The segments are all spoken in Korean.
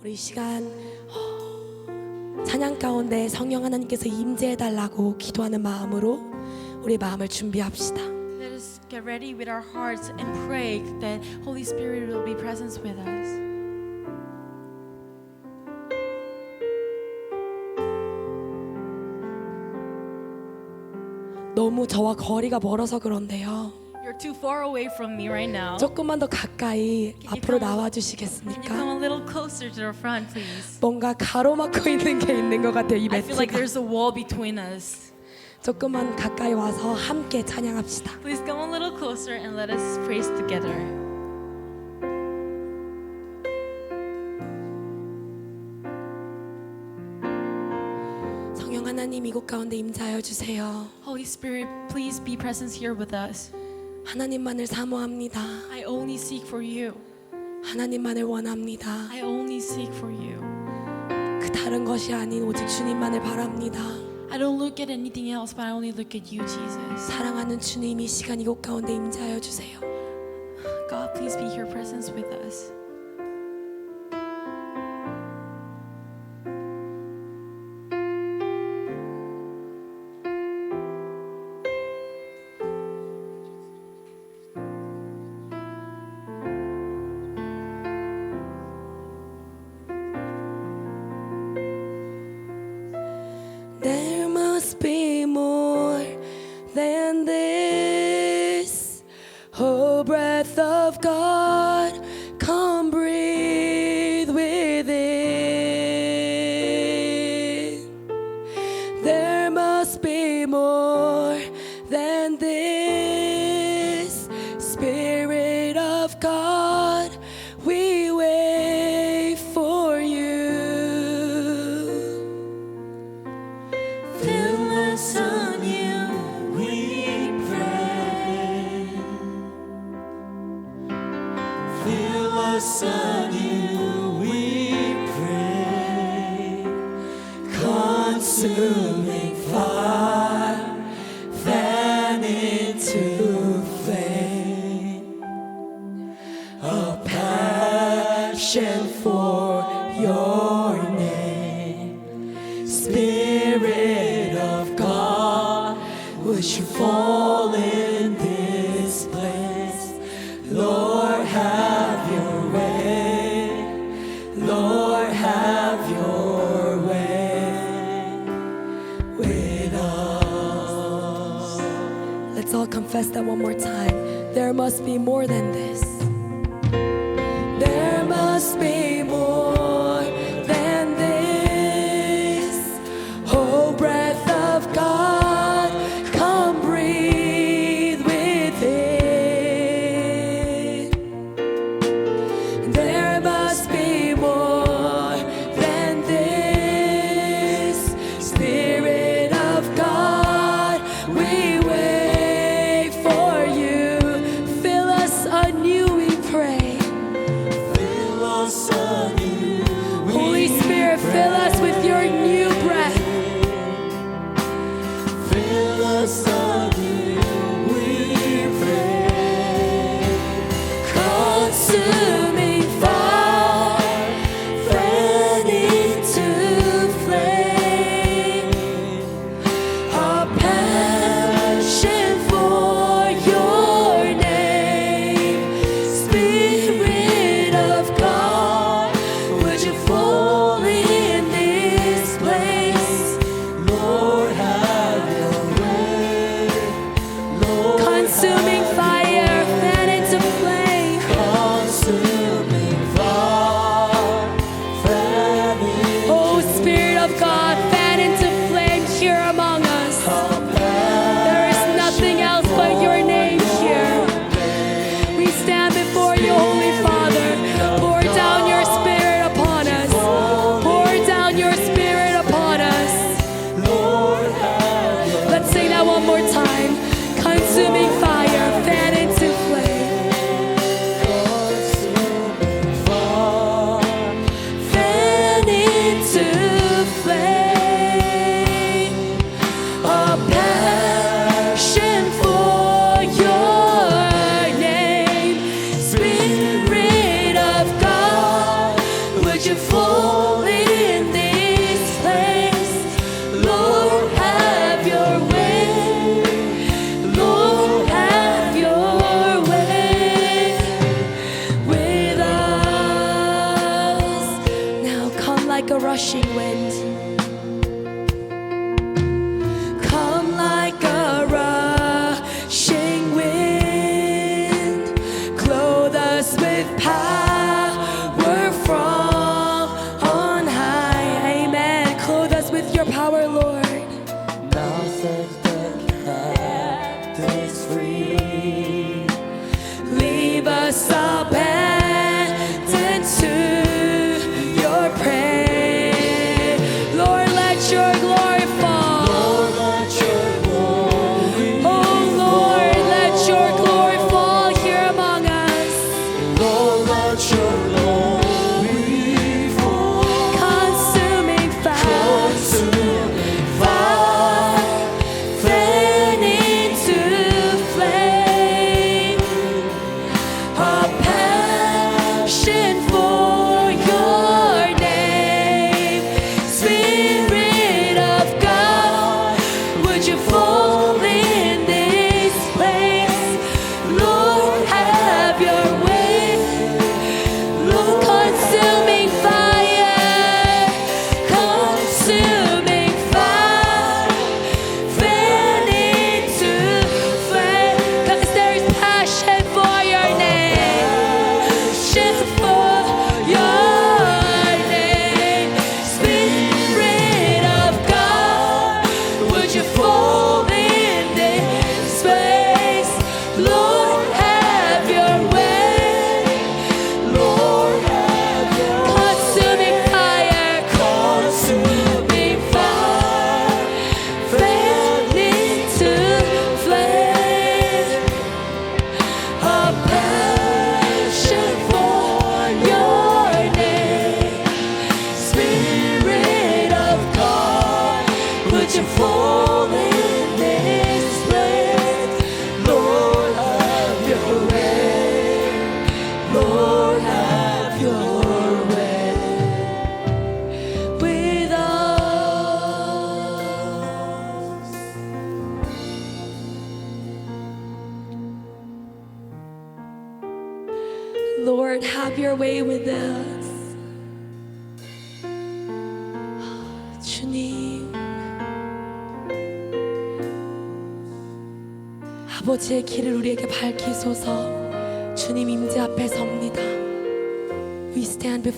우리 이 시간 어, 찬양 가운데 성령 하나님께서 임재해 달라고 기도하는 마음으로 우리 마음을 준비합시다. Let us get ready with our hearts and pray that Holy Spirit will be present with us. 너무 저와 거리가 멀어서 그런데요. You're too far away from me right now. 조금만 더 가까이 you 앞으로 come- 나와 Can you 주시겠습니까? come a little closer to the front, please? 뭔가 가로막고 있는 게 있는 것 같아요. 이 I feel like 매트가. there's a wall between us. 조금만 가까이 와서 함께 찬양합시다. Please come a little closer and let us praise together. 성령 하나님 이곳 가운데 임재하여 주세요. Holy Spirit, please be present here with us. 하나님만을 사모합니다. I only seek for you. 하나님만을 원합니다. I only seek for you. 그 다른 것이 아닌 오직 주님만을 바랍니다. I don't look at anything else, but I only look at you, Jesus. 사랑하는 주님 이 시간 이곳 가운데 임재하여 주세요. God, please be here presence with us. Confess that one more time. There must be more than this. There must be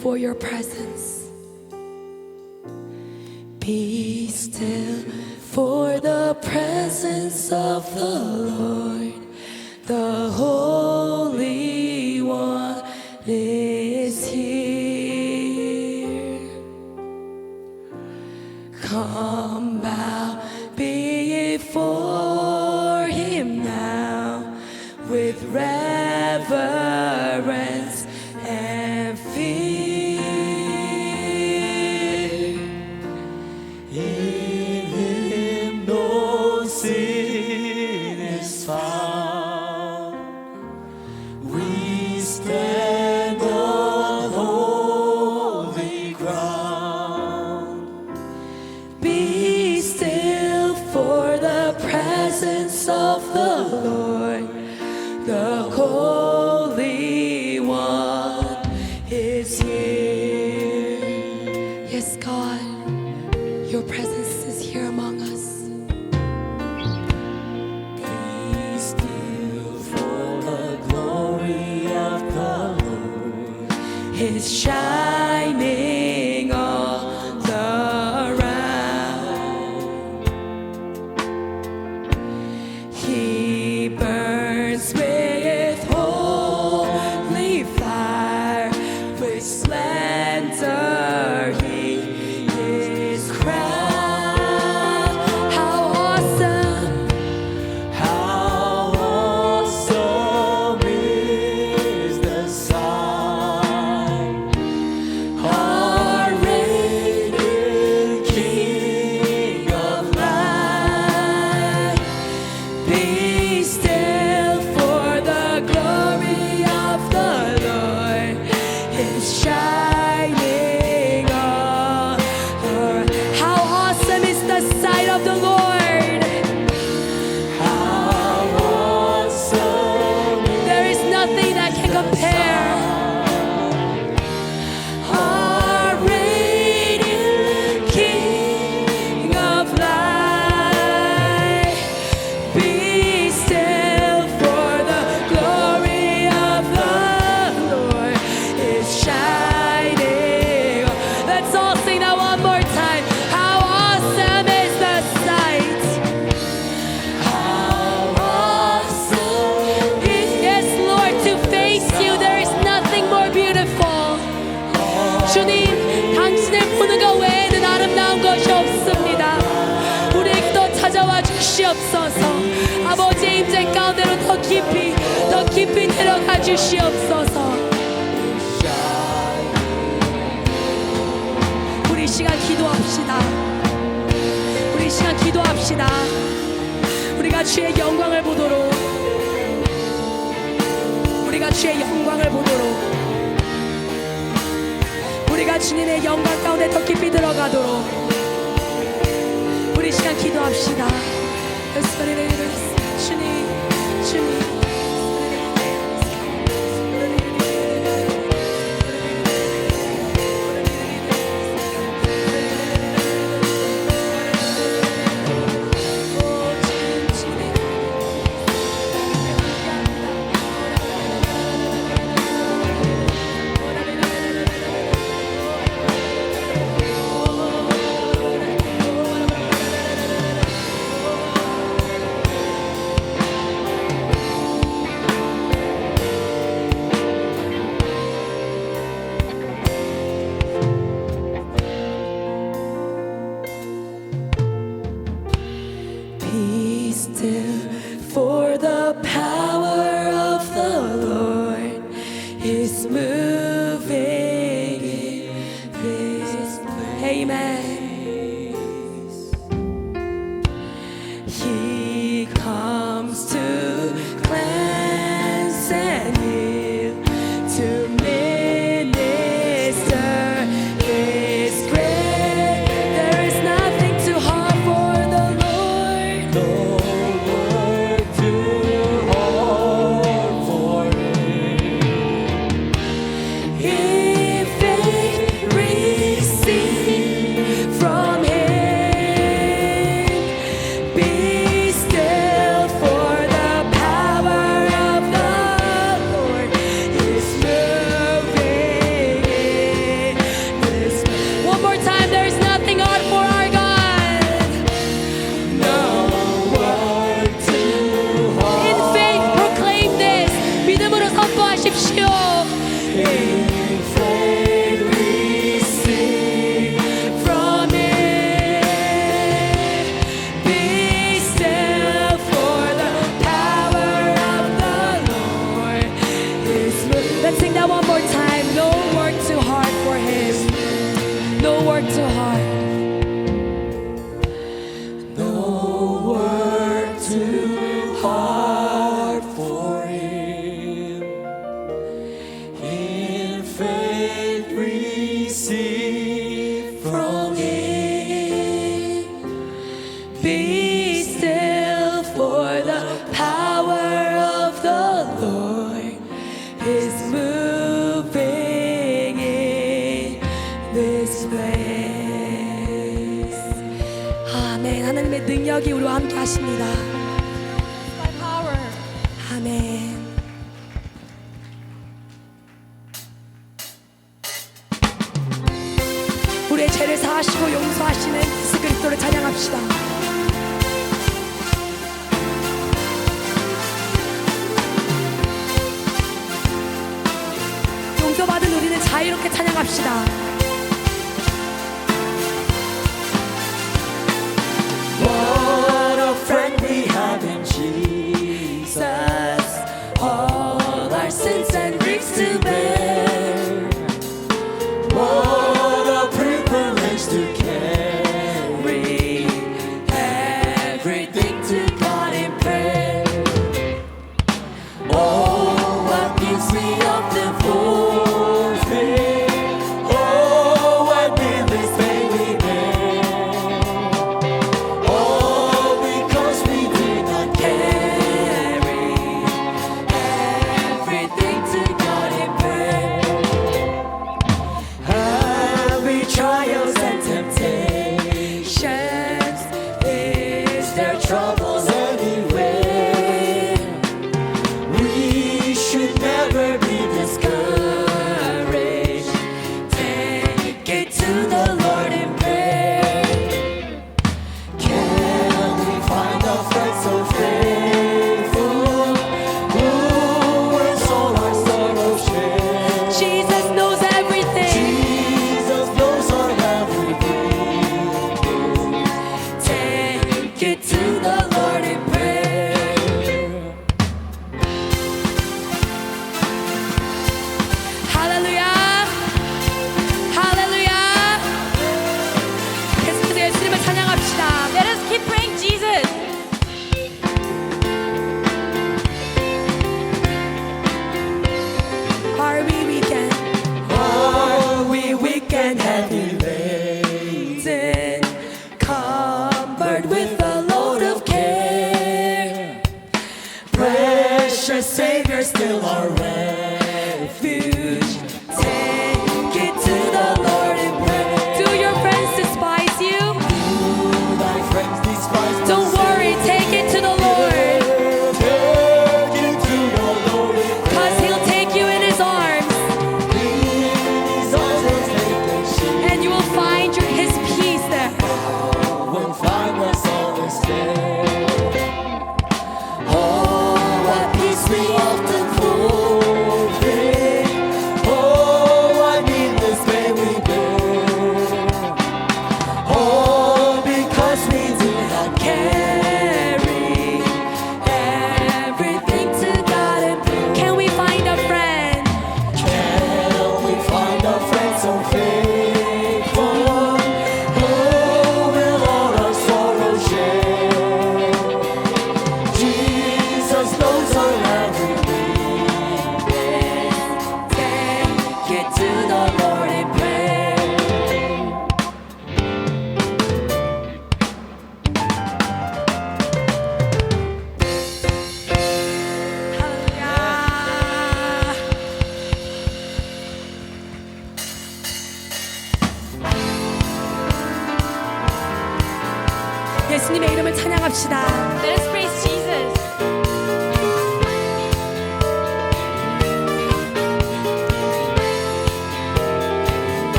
for your presence. Be still for the presence of the Lord. The Holy is shining. 주시옵소서. 우리 시간 기도합시다. 우리 시간 기도합시다. 우리가 주의 영광을 보도록. 우리가 주의 영광을 보도록. 우리가 주님의 영광 가운데 더 깊이 들어가도록. 우리 시간 기도합시다. 주님 능력이 우리와 함께 하십니다. 아멘. 우리의 죄를 사하시고 용서하시는 예수 그리스도를 찬양합시다. 용서받은 우리는 자유롭게 찬양합시다. precious Savior, still our refuge.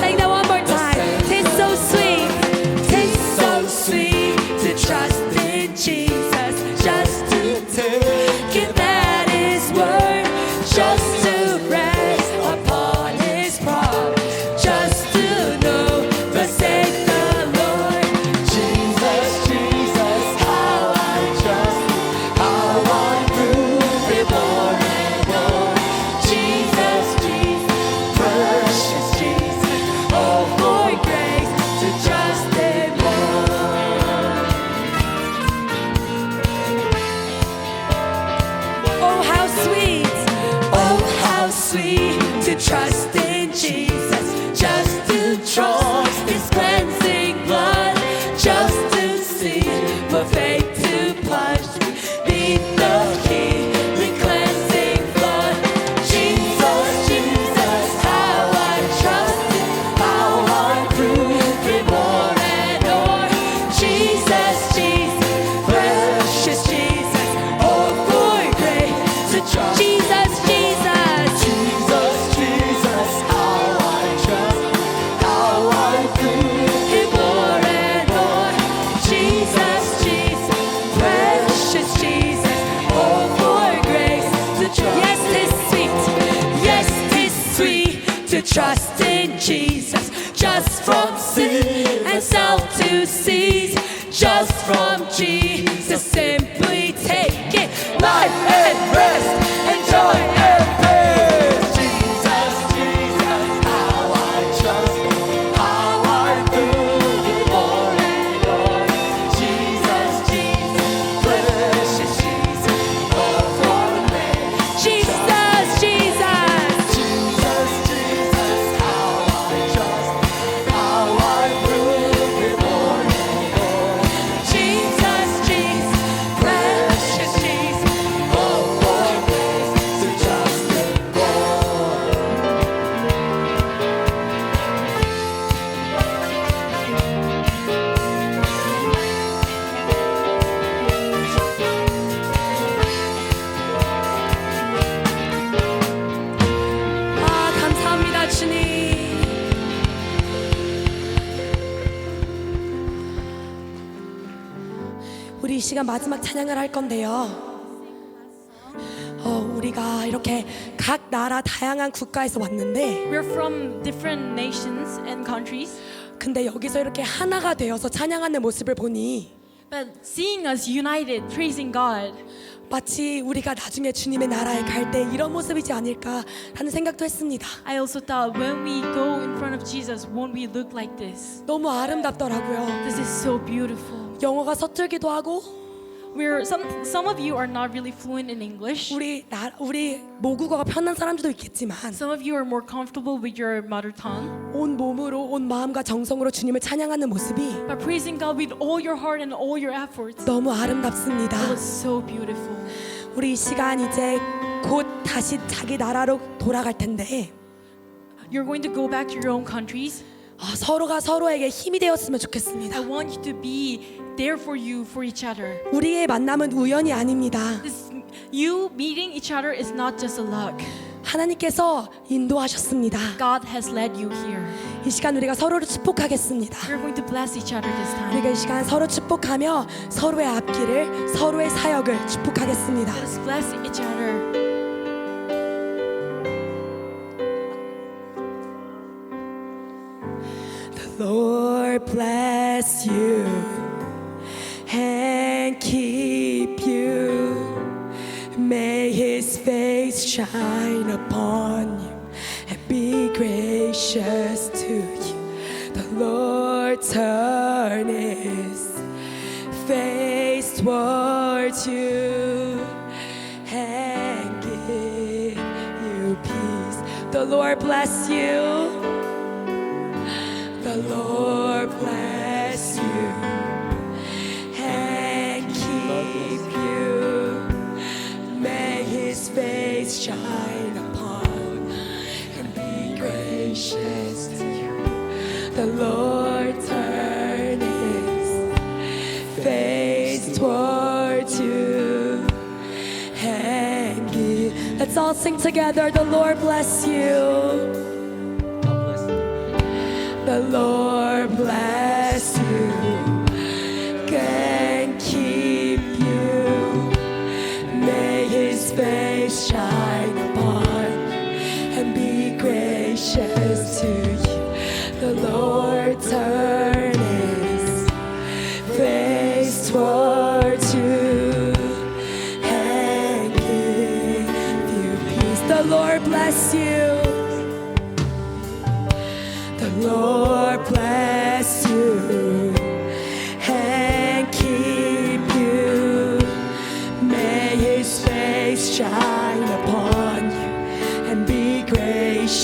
say life and rest, 우리 이 시간 마지막 찬양을 할 건데요. 어, 우리가 이렇게 각 나라 다양한 국가에서 왔는데, We're from different nations and countries, 근데 여기서 이렇게 하나가 되어서 찬양하는 모습을 보니 but seeing us united, praising God, 마치 우리가 나중에 주님의 나라에 갈 때 이런 모습이지 않을까 하는 생각도 했습니다. I also thought when we go in front of Jesus, won't we look like this? 너무 아름답더라고요. This is so beautiful. 영어가 서툴기도 하고 We're some some of you are not really fluent in English. 우리 나 우리 모국어가 편한 사람들도 있겠지만 Some of you are more comfortable with your mother tongue. 온 몸으로 온 마음과 정성으로 주님을 찬양하는 모습이 But praising God with all your heart and all your efforts. 너무 아름답습니다. It was so beautiful. 우리 이 시간 이제 곧 다시 자기 나라로 돌아갈 텐데 You're going to go back to your own countries. 아, 서로가 서로에게 힘이 되었으면 I 좋겠습니다. want you to be there for you, for each other. 우리의 만남은 우연이 아닙니다. This, you meeting each other is not just a luck. 하나님께서 인도하셨습니다. God has led you here. 이 시간 우리가 서로를 축복하겠습니다. We're going to bless each other this time. 우리가 이 시간 서로 축복하며 서로의 앞길을 서로의 사역을 축복하겠습니다. Let's bless each other. The Lord bless you and keep you. May his face shine upon you and be gracious to you. The Lord turn his face towards you and give you peace. The Lord bless you. The Lord bless sing together. The Lord bless you.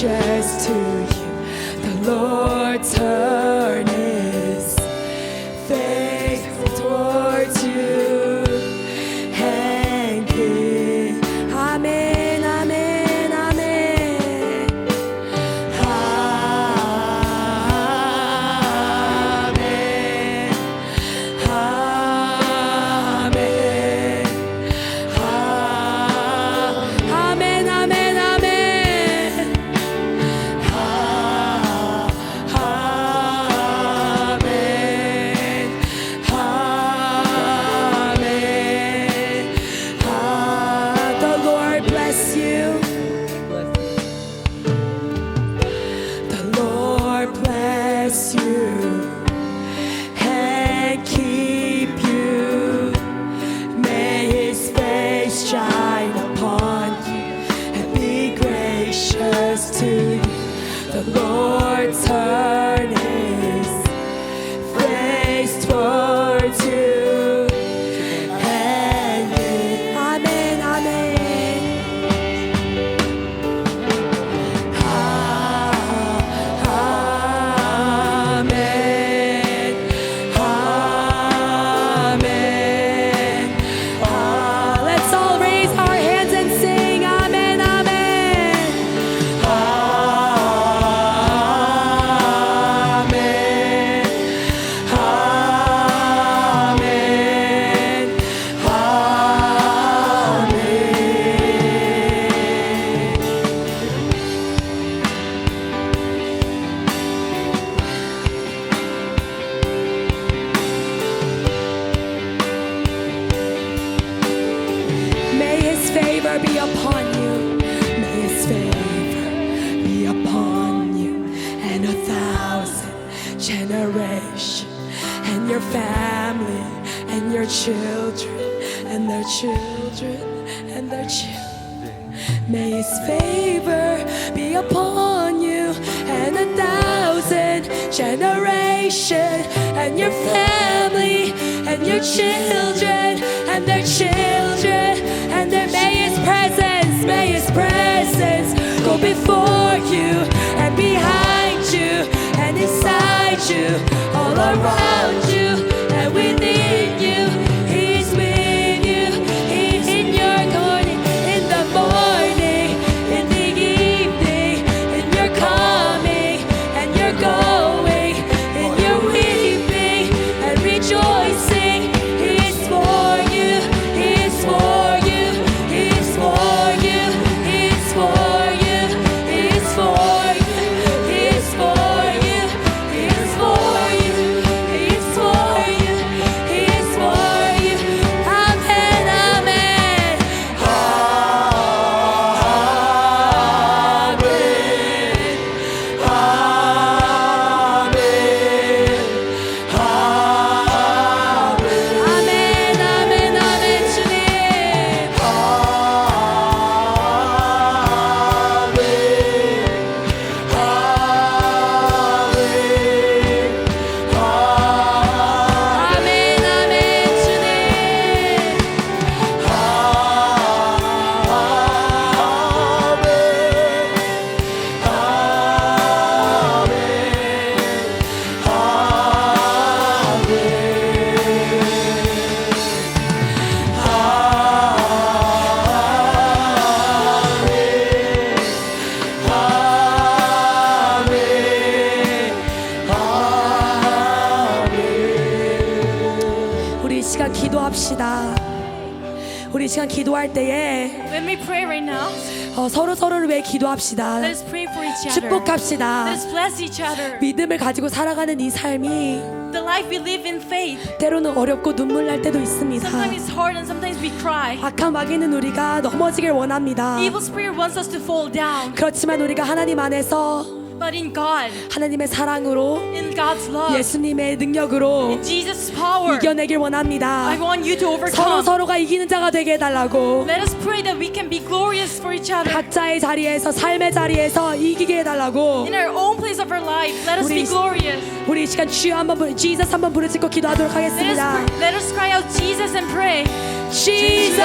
Gracious to you. The Lord's Lord around you 기도합시다. let us pray for each other. 축복합시다. Let us bless each other. 믿음을 가지고 살아가는 이 삶이 The life we live in faith. 때로는 어렵고 눈물 날 때도 있습니다. Sometimes it's hard and sometimes we cry. 악한 마귀는 우리가 넘어지길 원합니다. Evil spirit wants us to fall down. 그렇지만 우리가 하나님 안에서 But in God, 하나님의 사랑으로 in God's love, 예수님의 능력으로 in Jesus' power, 이겨내길 원합니다. I want you to 서로 overcome. 서로가 이기는 자가 되게 해달라고 Let us pray that we can be glorious for each other. 각자의 자리에서 삶의 자리에서 이기게 해달라고 In our own place of our life, let us be 우리- glorious. 우리 이 시간 주여 한번 부르 Jesus 한번 부르짖고 기도하도록 Let us, 하겠습니다. pr- let us cry out Jesus and pray. Jesus